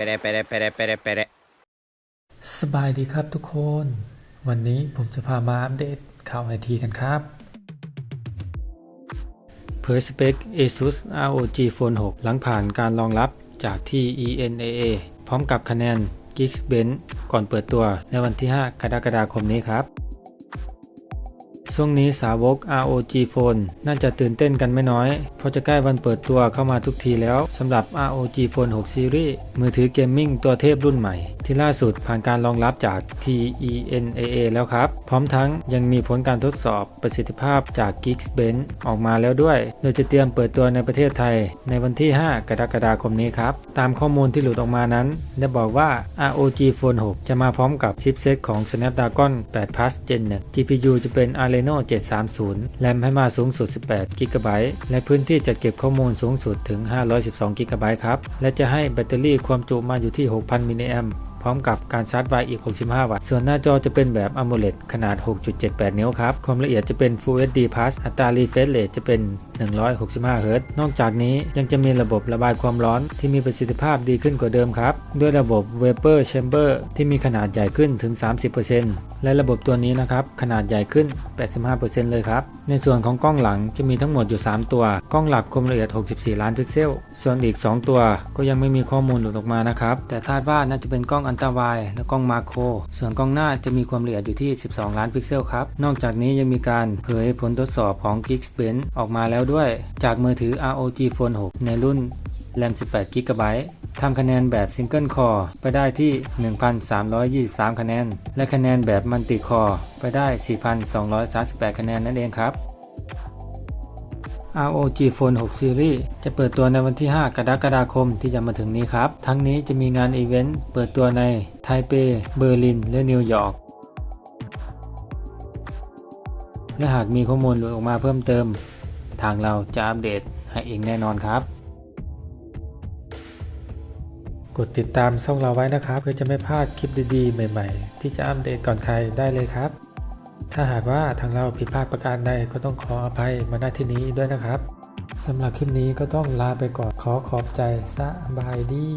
Pere, pere, pere, pere, pere. สบายดีครับทุกคน วันนี้ผมจะพามาอัปเดตข่าวไอทีกันครับ เผยสเปค ASUS ROG Phone 6 หลังผ่านการรองรับจากที่ ENAA พร้อมกับคะแนน Geekbench ก่อนเปิดตัวในวันที่ 5 กรกฎาคมนี้ครับ ช่วงนี้สาวก ROG Phone น่าจะตื่นเต้นกันไม่น้อย เพราะจะใกล้วันเปิดตัวเข้ามาทุกทีแล้วสำหรับ ROG Phone 6 Series มือถือเกมมิ่งตัวเทพรุ่นใหม่ ที่ล่าสุดผ่านการรองรับจาก TENAA แล้วครับ พร้อมทั้งยังมีผลการทดสอบประสิทธิภาพจาก Geekbench ออกมาแล้วด้วย โดยจะเตรียมเปิดตัวในประเทศไทย ในวันที่ 5 กรกฎาคมนี้ครับ ตามข้อมูลที่หลุดออกมานั้น ได้บอกว่า ROG Phone 6 จะมาพร้อมกับชิปเซตของ Snapdragon 8 Plus Gen 1 GPU จะเป็น Areno Adreno 730 แรมให้มาสูงสุด 18 GB และพื้นที่จะเก็บข้อมูลสูงสุดถึง 512 GB ครับ และจะให้แบตเตอรี่ความจุมาอยู่ที่ 6,000 มิลลิแอม พร้อมกับการชาร์จไวอีก 65 วัตต์ ส่วนหน้าจอจะเป็นแบบ AMOLED ขนาด 6.78 นิ้วครับ ความละเอียดจะเป็น Full HD Plus อัตรา refresh rate จะเป็น 165 Hz นอกจากนี้ยังจะมีระบบระบายความร้อนที่มีประสิทธิภาพดีขึ้นกว่าเดิมครับ ด้วยระบบ Vapor Chamber ที่มีขนาดใหญ่ขึ้นถึง 30%และระบบตัวนี้นะครับ ขนาดใหญ่ขึ้น 85%เลยครับ ในส่วนของกล้องหลังจะมีทั้งหมดอยู่ 3 ตัว กล้องหลักความละเอียด 64 ล้านพิกเซล ส่วนอีก 2 ตัวก็ยังไม่มีข้อมูลหลุดออกมานะครับ แต่คาดว่าน่าจะเป็นกล้องอันตรวายและกล้องมาโคร ส่วนกล้องหน้าจะมีความละเอียดอยู่ที่ 12 ล้านพิกเซลครับ นอกจากนี้ยังมีการเผยผลทดสอบของ Geekbench ออกมาแล้วด้วย จากมือถือ ROG Phone 6 ในรุ่นแรม18กิกะไบต์ทำคะแนนแบบซิงเกิลคอร์ไปได้ที่ 1,323 คะแนน และคะแนนแบบมัลติคอร์ไปได้ 4,238 คะแนนนั่นเองครับ ROG Phone 6 Series จะเปิดตัวในวันที่ 5 กรกฎาคมที่จะมาถึงนี้ครับ ทั้งนี้จะมีงานอีเวนต์เปิดตัวในไทเป เบอร์ลิน และนิวยอร์ก และหากมีข้อมูลหลุดออกมาเพิ่มเติม ทางเราจะอัปเดตให้เองแน่นอนครับ กดติดตามช่องเราไว้นะครับเพื่อจะไม่พลาดคลิปดีๆ ใหม่ ๆ ที่จะอัปเดตก่อนใครได้เลยครับ ถ้าหากว่าทางเราผิดพลาดประการใดก็ต้องขออภัยมาณที่นี้ด้วยนะครับสำหรับคลิปนี้ก็ต้องลาไปก่อนขอขอบใจสบายดี